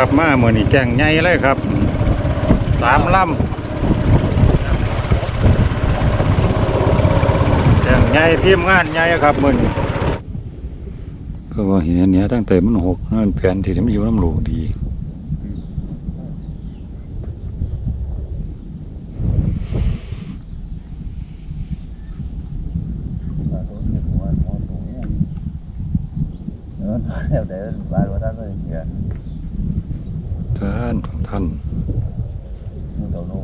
ครับ มาเมื่อนี้แก่งใหญ่เลยครับสามลำแก่งใหญ่ทีมงานใหญ่ครับมื่อนี้ก็ว่าเห็นเนี้ยตั้งแต่มันหกนั่นแผนที่มันอยู่น้ำหลูดีเออเดี๋ยวเดี๋ยวบ้านว่าท่านเลยเดี๋ยว ท่านของท่านมือตัวนู้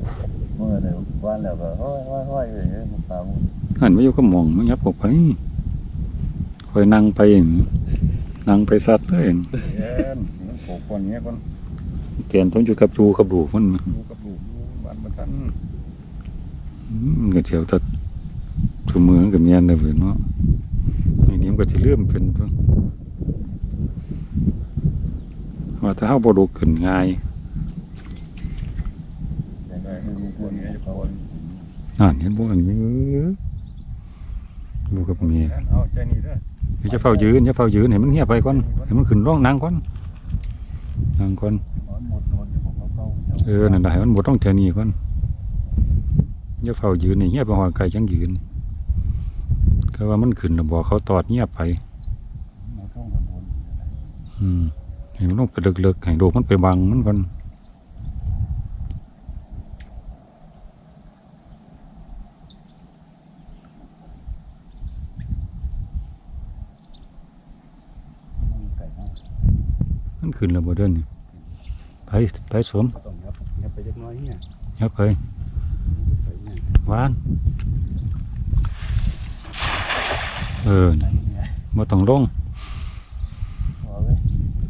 เมื่อเดี๋ยวบ้านแล้วก็ห้อยห้อยห้อยอย่างเงี้ยมันตามหันมาอยู่ก็มองมันยับออกไปคอยนั่งไปเองนั่งไปสัตว์เลยเองเย็นมันโผล่คนเงี้ยคนเปลี่ยนต้องอยู่กับดูกับดูมันดูกับดูดูบ้านมาท่านอืมมันก็เฉียวตัดถุมือกับเมียนเลยเว้ยเนาะไอ้นี้มันก็สิเลื่อมเป็นตั วว่าถ้าเฮาบ่ดูขึ้นง่ายยังไงไม่รู้คนเงี้ยเขานั่นเห็นบ่อันนี้เออดูกับเมียเอาใจนี่เด้อเดี๋ยวจะเฝ้ายืนจะเฝ้ายืนให้มันเงียบไปก่อนให้มันขึ้นร้องนางก่อนนางก่อนนอนหมดนอนของเขาเขาเออนั่นได้มันบ่ต้องเท่านี้ก่อนอย่าเฝ้ายืนนี่เงียบไปหอดไกลจังยืนก็ว่ามันขึ้นแล้วบอกเขาตอดเงียบไปมาท่องบนอืม ให้มันลงไปลึกๆให้โดกมันไปบังมันก่อนไก่ห้องมันขึ้นแล้วบ่เดินนี่ไปไปสวมต้องยับยับไปเล็กน้อยเนี่ยยับไปไปเนี่ยหวานเออไหนเนี่ยบ่ต้องลงเอาเลยเ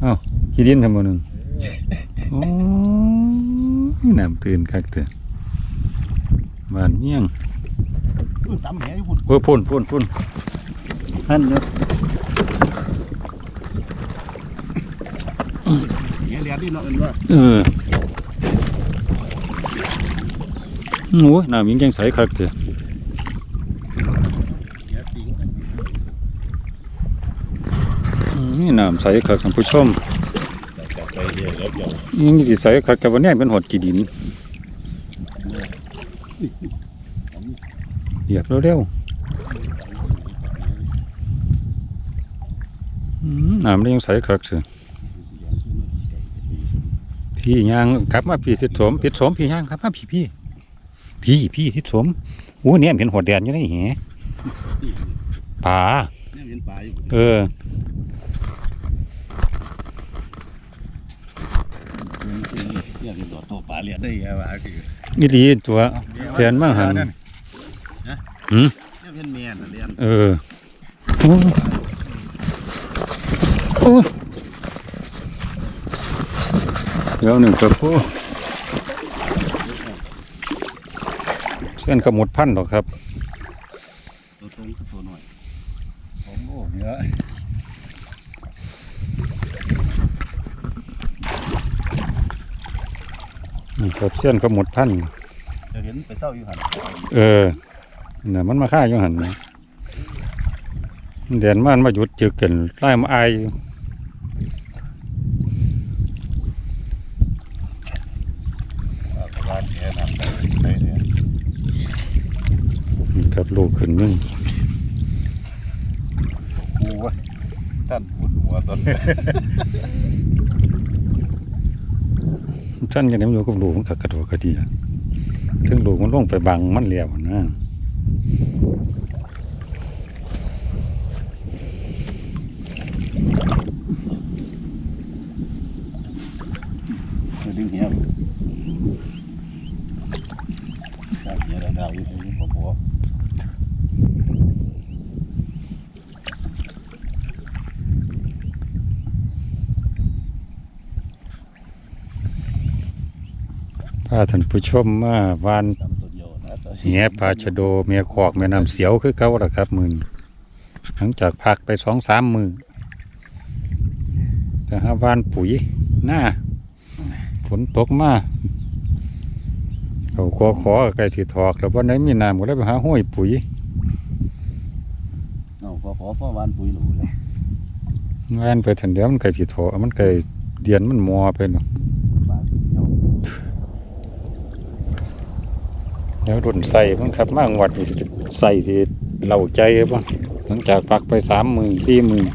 อ้าขี้ดินทำบ่นึงโอ้น้ำตื่นคักเถอะบ้านเมี่ยงตำแหอยู่พุ่นเออพุ่นพุ่นพุ่นนั่นเนาะเงี้ยเรียนดิเนาะเอ็นว่าเออโอ้ยน้ำยิ่งจังใสคักเถอะ เงี้ยปิง อืมนี่น้ำใสคักท่านผู้ชมใส่จับไปเรื่อยแล้วเดี๋ยวยิงสิใสคักแต่วันนี้เป็นหดกี่ดินเหยียบเร็วๆอืมน้ำนี่ยังใสคักเถอะพี่ย่างกลับมาพี่สิสมพี่สมพี่ย่างครับมาพี่พี่พี่พี่ทิศสมโอ้เนี่ยเห็นหัวแดนอยู่ในแหป่าเนี่ยเห็นปลาอยู่เอ อเนี่ยเห็นตัวโตปลาเรียนได้ไงวะคือนี่ดีตัวแดนมาหันหืมเนี่ยเป็นแม่น่ะเรียนเออโอ้โอ้เดี๋ยวหนึ่งกับผู้เส้นขมดพันหรอกครับตัวตรงกับตัวหน่อยผมโอ้เยอะ นี่ครับเส้นขมดพันจะเห็นไปเศร้าอยู่หันเออน่ะมันมาฆ่าอยู่หันนะแดนมันมาหยุดจึกกันไล่มาอายอยู่ร้านแค่น้ำไปไปเนี่ยนี่ครับลูกขึ้นหนึงกูวะท่านปวดหัวตอน ท่านยังได้มาอยู่กับลูกมันกระโดดกระเดียถึงลูกมันลงไปบังมันเลี้ยวนะดึงเหี้ยครับเหี้ยดาวๆอยู่ตรงนี้ผมบอก พาท่านผู้ชมมาวานตำตัวเดียวนะตัวแหปลาชะโดเมียขอกแม่น้ำเสียวคือเก่าละครับมือนหลังจากพักไปสองสามมือจะหาวานปุ๋ยหน้าฝนตกมาเขาขอขอไก่สีถอกแล้ววันไหนมีน้ำก็เลยไปหาห้วยปุ๋ยเอาพอพอพ่อวานปุ๋ยหลูเลยงานไปทันเดียวมันไก่สีถอกมันไก่เดียนมันมอไปเนาะ ปลาเหี่ยว แล้วรุ่นใส่มันครับมากวัดนี่สิใส่สิเหล่าใจป่ะหลังจากปักไปสามหมื่นสี่หมื่น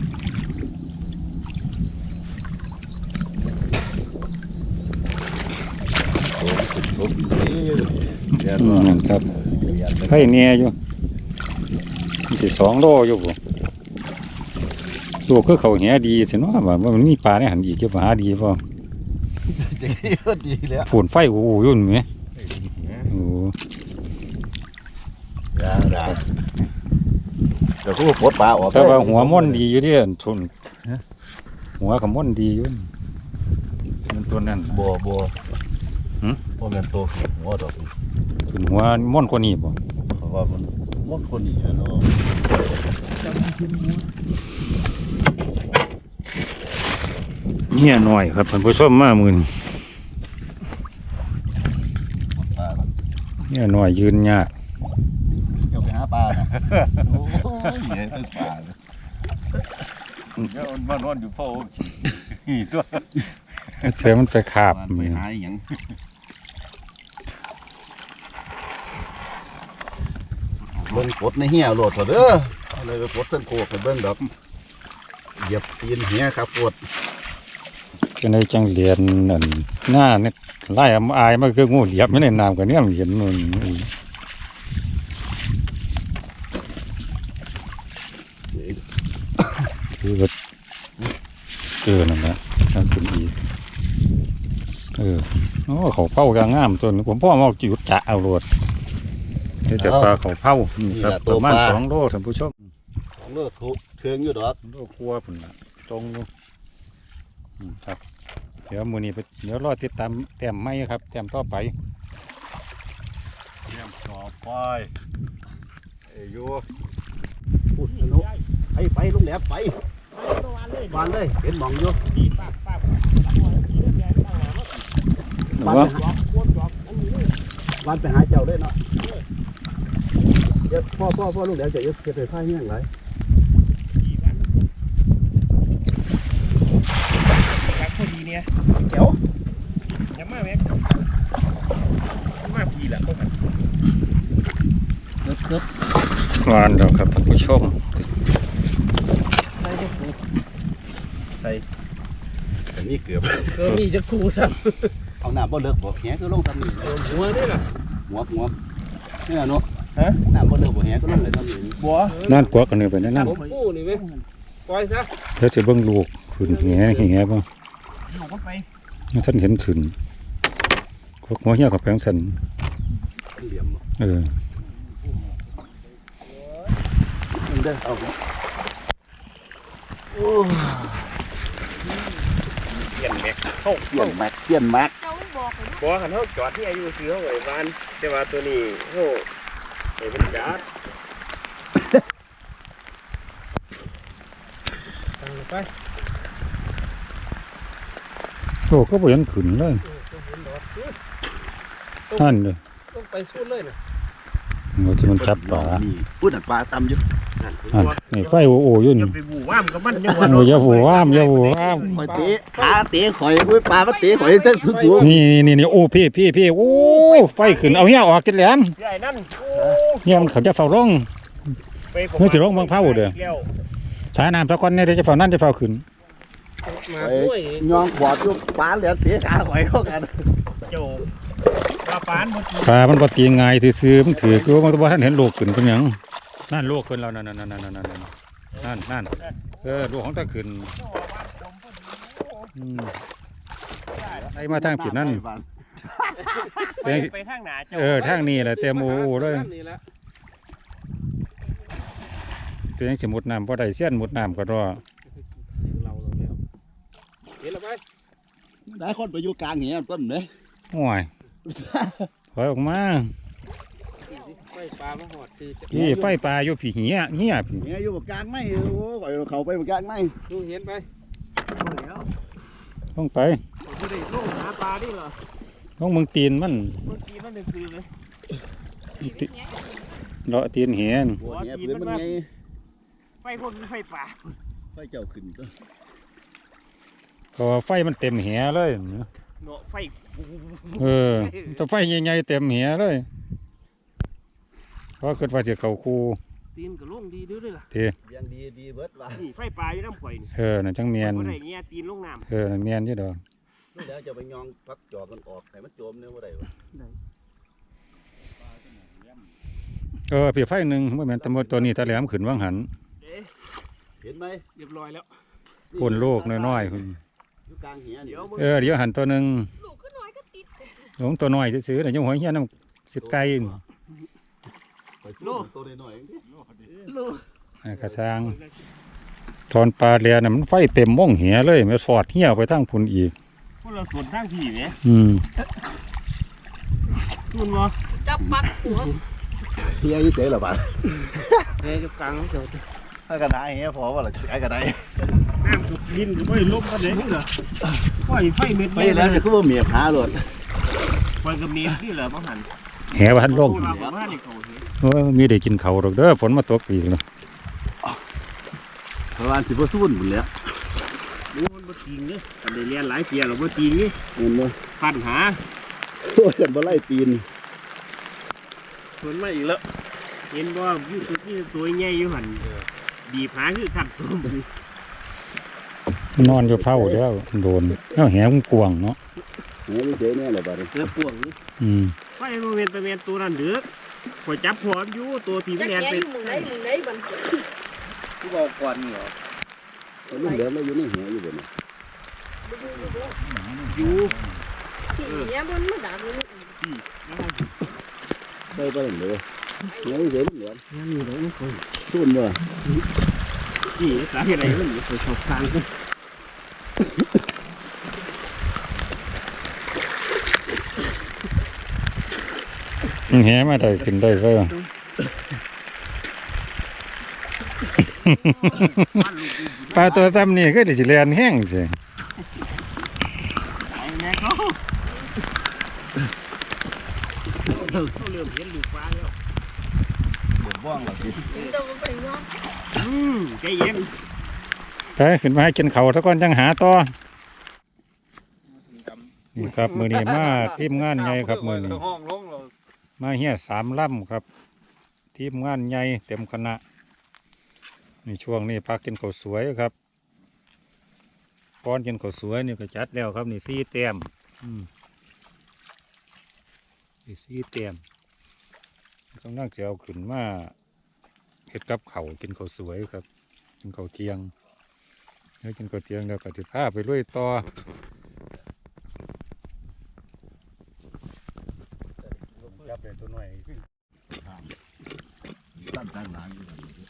ทุบนี่เดี๋ยวอืมนั่นครับเดี๋ยวให้เนี่ยอยู่มันสิสองโลอยู่บ่ลูกก็เขาแหดีสิเนาะว่ามันมีปลาในหันอีกจะมาหาดีป่ะก็ดีแล้วฝนไฟโอ้โหยุ่นไหมโอ้ ได้ได้เดี๋ยวกูปลดปลาออกแต่ว่าหัวม่อนดีอยู่เดิชนหัวกับม่อนดีอยู่มันตัวนั้นบัวบัวหืมบัวเป็นตัวหัวดอกถึงหัวม่อนกว่านี้บ่เพราะว่ามันมดคนนี้เนาะเนี่ยหน่อยครับท่านผู้ชมมามื่นปลาเนี่ยหน่อยยืนยาก โอ้ยเหี้ยตึกปลาเลยเดี๋ยวมันมานอนอยู่พ่อขี่ตัวเธอมันไปขาบมันไปหาอย่างเบิ่งกดในเหี้ยโหลดเถอะเด้อเอาเลยไปกดเส้นโคกไปเบิ่งดอกเหยียบตีนเหี้ยครับปวดก็ในจังเรียนนั่นหน้าเนี่ยไล่อายมันคืองูเหลียบไม่ได้น้ำกันเนี่ยมันเห็นมันคือว่าเออนั่นแหละนั่นเป็นอีกเออโอ้เขาเผากางงามตัวนี้ผมพ่อมาเอาจุดจะเอาโรดเดี๋ยวจะปลาเขาเผานี่ครับประมาณสองโลท่านผู้ชมเลิกทุเครื่องอยู่ดอกโลกลัวพุ่นน่ะตรงอยู่อืมครับ เดี๋ยวมือนี้ไปเดี๋ยวรอติดตามแต้มไม้ครับแต้มต่อไปเยี่ยมต่อไปเอ้ยอยู่พูดสนุกไปไปลุงแหลมไป บานเลยเห็นหมองอยู่หรือว่าบานไปหาเจ้าได้เนาะเดี๋ยวพ่อพ่อพ่อลุงแหลมจะยึดเก็บไปผ้าเงี้ยงไรครับพอดีเนี่ยเดี๋ยวยังมาแม็กมาพีแหละพวกมันเกิดเกิดวานเดี๋ยวครับท่านผู้ชม ใส่ก็ถูกใส่แต่นี่เกือบ เออมีจะคู่ซ้เอาหน้าบ่เลิกบ่แหก็ลงทำนี่ำหัวนี่ล่ะหัวหัวเนี่ยเนาะฮะหน้าบ่เลิกบ่แหก็ลงเลยทำนี่บัวนั่นกวักกันเลยไปนั่นนั่นผมคู่นี่ไหมปล่อยซะเดี๋ยวจะเบิ่งลูกขึ้นแหงแหงบ้างอยู่ก็ไปท่านเห็นขึ้นกวักหัวเหี้ยกับแพงสันเหลี่ยมเออเด้อเอาโอ้ เปลี่ยนแม็กเข้าเสียนแม็กเสียนแม็กเจ้าบอกเลยบัวขันเขาจอดที่อายุซื้อเขาไว้บ้านแต่ว่าตัวนี้เขาไอ้เป็นจัดตั้งไปโอ้ก็บ่เห็นขึ้นเลยต้องเห็นดอกนั่นเลยต้องไปสู้เลยนะเราที่มันจับปลาพูดปลาตำอยู่นั่น อันนี่ไฟโอ้โอ้ยุ่นจะไปบูว่ามกับมันยังโอ้อยาหัวว่ามอยาหัวว่ามข่อยเตะขาเตะข่อยอุ้ยปลามันเตะข่อยตั้งสุดตัวนี่นี่นี่โอ้พี่พี่พี่โอ้ไฟขึ้นเอาเหี้ยออกกินแหลมใหญ่นั่นโอ้เหี้ยมันเขาจะเฝ้าลงไปผมเฮ้ยสิลงบางเผาเด้อแล้วสายน้ำตะกอนเนี่ยเดี๋ยวจะเฝ้านั่นจะเฝ้าขึ้นมาด้วยยองขวดอยู่ปลาเหลือเตะขาข่อยเข้ากันโจปลาปานหมดปลามันบ่ตีง่ายซื่อๆมันถือคือว่ามันบ่ทันเห็นลูกขึ้นเป็นหยัง นั่นลูกขึ้นแล้วนั่นนั่นนั่นนั่นนั่นนั่นนั่นเออลูกของตะขึ้นอืมไอ้มาทางผิดนั่นไปทางหนาเออทางนี้แหละเต็มโอ้เลยตัวยังสมุดน้ำบ่ได้เสี้ยนมุดน้ำก็รอเห็นแล้วไปได้คนไปอยู่กลางเหี้ยต้นเด้โอ้ยถอยออกมา ปปลามาหอดคือพี่ไฟปลาอยู่ผีเหี้ยเหี้ยพี่เหี้ยอยู่กลางไม่โอ้ข่อยเขาไปกลางไม่ดูเห็นไปแล้วต้องไปผมไม่ได้ลงหาปลาดิเหรอต้องมึงตีนมันเมื่อกี้มันเป็นคือเลยเลาะตีนเหียนหัวเหี้ยพื้นมันไงไฟคนไฟป่าไฟเจ้าขึ้นก็ไฟเพราะว่าไฟมันเต็มแหเลยเนาะไฟเออแต่ไฟใหญ่ๆเต็มแหเลย เพราะคิดว่าจะเข้าคูตีนก็ลงดีเด้อเลยล่ะทียังดีดีเบิดว่ะนี่ไฟปลาอยู่น้ำข่อยนี่เออนั่นจังเมียนบ่ได้เงี้ยตีนลงน้ำเออนั่นเมียนอยู่ดอกนี่แล้วจะไปยองพักจอบมันออกให้มันโจมเนี่ยบ่ได้วะเออเพียไฟหนึ่งว่าแม่นแตำรวจตัวนี้ตะแหลมขึ้นว่างหันเอ๊ะเห็นไหมเรียบร้อยแล้วพ่นโลกน้อยๆพุ่นอยู่กลางเหียนี่เดี๋ยวมึงเออเดี๋ยวหันตัวหนึ่งลูกขึ้นน้อยก็ติดหลงตัวน้อยซื้อๆน่ะยังหัวเฮียน้ำสิไก่ไปสู้ตัวน้อยๆนี่ลูกอ่ากระชังตอนปลาเรียน่ะมันไฟเต็มม่องเหียเลยมันสอดเหี่ยวไปทั้งพุ่นอีกพวกเราสวนทางพี่แหมอืมทุนบ่จับปักหัวเฮียยี่เสยหรอบ้าเฮ้ยกับกลางเจ้าถ้ากระไดเฮียพอว่าล่ะไอ้กระไดน้ำกับดินก็บ่ได้ลบกันเด้นี่เหรอไฟไฟเม็ดไปแล้วจะคือว่าเมียหาโลดไฟกับเมียนี่เหรอบ่หันแหวันลงโอ้เราบ่ว่านี่เขาเฮ็ด โอ้ยมีได้กินเขาวดอกเด้อฝนมาตกอีกเนาะประมาณสิบ่สู้นหมดแล้วโอ้มันบ่จริงเด้ออันได้เรียนหลายเปียแล้วบ่จริงนี่เห็นบ่ปัญหาโอ้ยกันบ่ไล่ปีนสวนมาอีกแล้วเห็นบ่อยู่ตัวที่ตัวใหญ่อยู่หั่นดีผาคือขัดสมอยู่นอนอยู่เผาแล้วโดนแล้วแหมันกวางเนาะเฮียยี่เสยเนี่ยแหละบัดนี้เสือป่วงนี่อืมไฟโมเมนต์ตะเมนตัวนั้นเดือด ข่อยจับพร้อมอยู่ตัวที่จัมันกแลนแย่ไปอยู่หมึงไหนหมึงไหนบันที่บอกก่อนเหรอลูกเหลือมาอยู่ในเหียอยู่บ่เนี่ยอยู่ที่เนี้ยมันมาด่ามันไปไปเลยเฮียยี่เสยลูกเหลือยังอยู่ไหนไม่เคยสู้นบ่นี่สาเหตุอะไรมันอยู่ข่อยชอบทางกัน แหมาได้ขึ้นได้เว้ยปลาตัวซ้ำนี่ก็สิเรียนแห้งสิไอ้แม่เขาเขาเริ่มเห็นลูกปลาแล้วเดือดบ้องล่ะสิถึงจะมันเป็นว่าอืมใจเย็นไปขึ้นมาให้กินเขาวซะก่อนจังหาต่อนี่ครับมือนี้มาทีมงานใหญ่ครับมือนี้ห้องลงเรา มาเฮียสามลำครับ ทีมงานใหญ่เต็มคณะในช่วงนี้พักกินข้าวสวยครับก้อนกินข้าวสวยนี่ก็จัดแล้วครับนี่สี่เต็มอืมนี่สี่เต็มกำลังจะเอาขึ้นมาเฮ็ดกับเขากินข้าวสวยครับ กินข้าวเที่ยงแล้วกินข้าวเที่ยงแล้วก็ติพาไปลุยต่อ จับได้ตัวหน่อย ตั้งตั้งหลังอยู่แบบนี้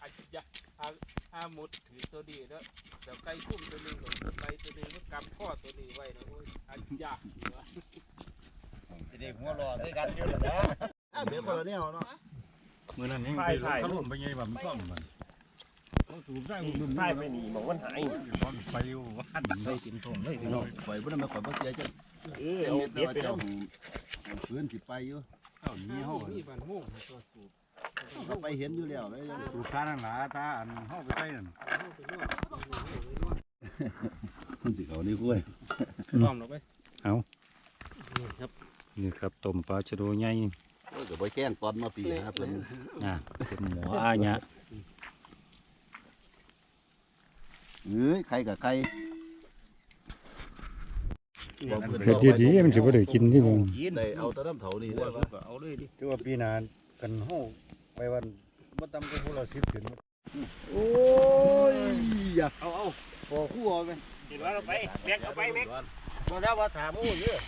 อาจจะอาอาหมุดถือตัวดีแล้วเดี๋ยวไก่คุ้มตัวนึงของตัวไก่ตัวนึงมันกำข้อตัวนี้ไว้นะโอ้ยอาจยากอยู่วะเด็กหัวรอด้วยกันอยู่นะเดี๋ยวคนละเนี่ยเนาะมือนั้นยังไฟไฟเขาล่มไปไงแบบมันซ่อมมัน เขาสูบได้มันไฟไปหนีบอกมันหายไปอยู่วันได้กินทองได้พี่น้องปล่อยบ่ได้มาปล่อยบ่เสียจังเออเอาเด็ดไปแล้วพื้นสิไปอยู่เอ้านี่เขานี่บันม่วงตัวสูบเราไปเห็นอยู่แล้วเลยสูบตานั่นหลาตาอันเขาไปใส่นั่นมันสิเขานี่กล้วยล้อมลงไปครับนี่ครับต้มปลาชะโดใหญ่โอ้ยก็บ่แจ้งตอนมาปีนะเพิ่นอะเป็นหมออาญะ เอ้ยใครกับใครเฮ็ดดีๆมันสิบ่ได้กินที่มึงกินได้เอาแตะน้ำเถานี่ได้ปะเอาเลยดิคือว่าปีหน้ากันเฮาไปวันบ่ต่ำกว่าพวกเรา10ถึงโอ้ยอยากเอาเอาพอคู่เอาไปเห็นว่าเราไปแม็กเอาไปแม็กบ่ได้ว่าถามอู้เยอะ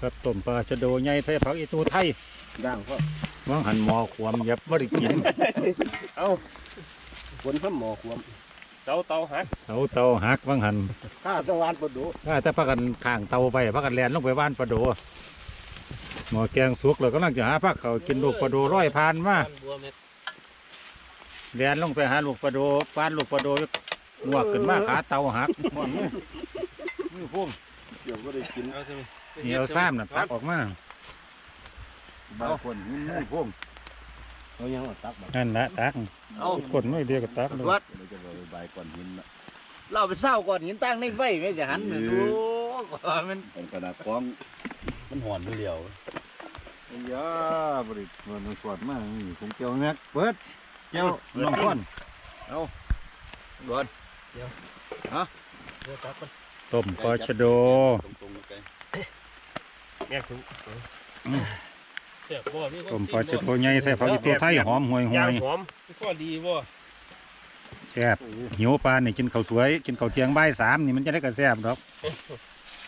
ครับต้มปลาชะโดใหญ่ไทยผักอีตูไทยดังพ่อ วางหันหมอความยับบ่ได้กินคนพันหมอควมเสาเตาหักเสาเตาหักวางหันข้าตะวันปะดูถ้าแต่พักกันข้างเตาไปพักกันแล่นลงไปบ้านปลาโดหมอแกงสุกแล้วกำลังจะหาพักเขากินลูกปลาโดร้อยพานมาบัวเม็ดแล่นลงไปหาลูกปลาโดปานลูกปลาโดโงวกขึ้นมาขาเตาหักม่วนมือมือพุ่งเดี๋ยวก็ได้กินเอาใช่ไหมเหนียวซ้ำน่ะตักออกมา บางคนมือพุ่งเขายังตักแบบนั่นละตักเอาคนไม่เดียวก็ตักเลยวัดเราจะไปใบก่อนหินนะเราไปเศร้าก่อนหินตั้งในไฟไม่จะหันโอ้ก่อนมันเป็นกระดาษกล้องมันห่อนมือเดียวยาบริมันสวดมากผมเกี่ยวแม็กเปิดเกี่ยวน้องก้นก่อนเดี๋ยวตักก่อนต้มปลาชะโดตรงๆไกลแม่ถุง เสียบบ่มีคนต้มปลาชะโดใหญ่ใส่ผักอีตัวไทยหอมห่วยห่ยาววยหอมพ่อดีบ่แซ่บหิวปลานี่กินข้าวสวย กินข้าวเที่ยงบ่ายสามนี่มันจะได้กระแซ่บดอก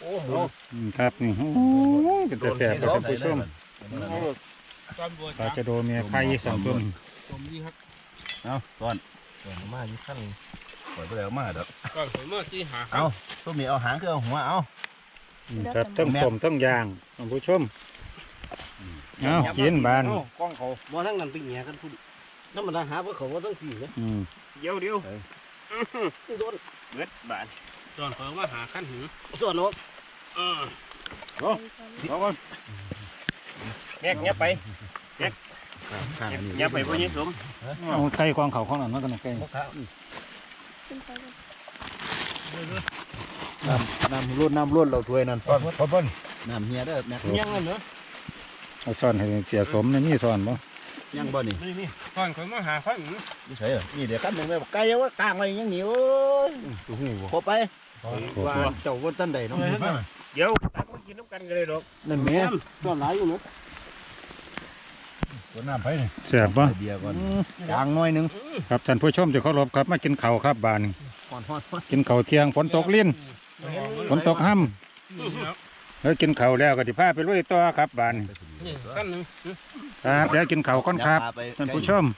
โอ้โหอืมครับนี่โอ้ยเป็นแต่แซ่บครับท่านผู้ชมตอนบัวปลาจับชะโดเมียไข่สองต้นผมดีครับเอาก่อนก่อนมาอยู่ขั้นปล่อยไปแล้วมาเด้อก่อนผมเมื่อที่หาเอาตัวมีเอาหางคือเอาหัวเอาอืมครับต้องต้มต้องย่างท่านผู้ชมเอากินบานกล้องเขาบ่ทั้งนั้นไปแหย่กันพุ่นน้ำมันหาว่าเขาว่าต้องผีนะอืมเดี๋ยวเดี๋ยวที่โดนเบิดบานตอนผมว่าหาขั้นหือส่วนนกเออเอาก่อนแงกเงี้ยไปข้างนี้เงี้ยไปพ่อยิ่งสมเอาไก่กวางเขาข้างนั้นมากันนะไก่น้ำน้ำรุ่นน้ำรุ่นเราถ้วยนั่นพอพอพอน้ำเฮียเด้อแม่ยังเนาะ เอาซ่อนให้เสียสมในนี่ซ่อนบ่ยังบ่นี่นี่นี่ก่อนผมมาหาขั้นหือนี่ใช่เหรอนี่เดี๋ยวขั้นหนึ่งไปไก่ว่ากลางไว้ยังเหนียวพอไปว่าเจ้าวันตันใดเนาะเดี๋ยวตักมากินน้ำกันกันเลยดอกนั่นแม่ต้นหลายอยู่เนาะตัวน้ำไปนี่แซ่บบ่เบียร์ก่อนจางหน่อยหนึงครับท่านผู้ชมจะเคารพครับมากินข้าวครับบานนี้ฮอนฮอนฮอนกินข้าวเที่ยงฝนตกลิ้นฝนตกห้ำนี่ครับ แล้วกินข้าวแล้วก็สิพาไปลุยต่อครับบานนี้นี่ขั้นหนึ่งครับเดี๋ยวกินข้าวก่อนครับท่านผู้ชมเ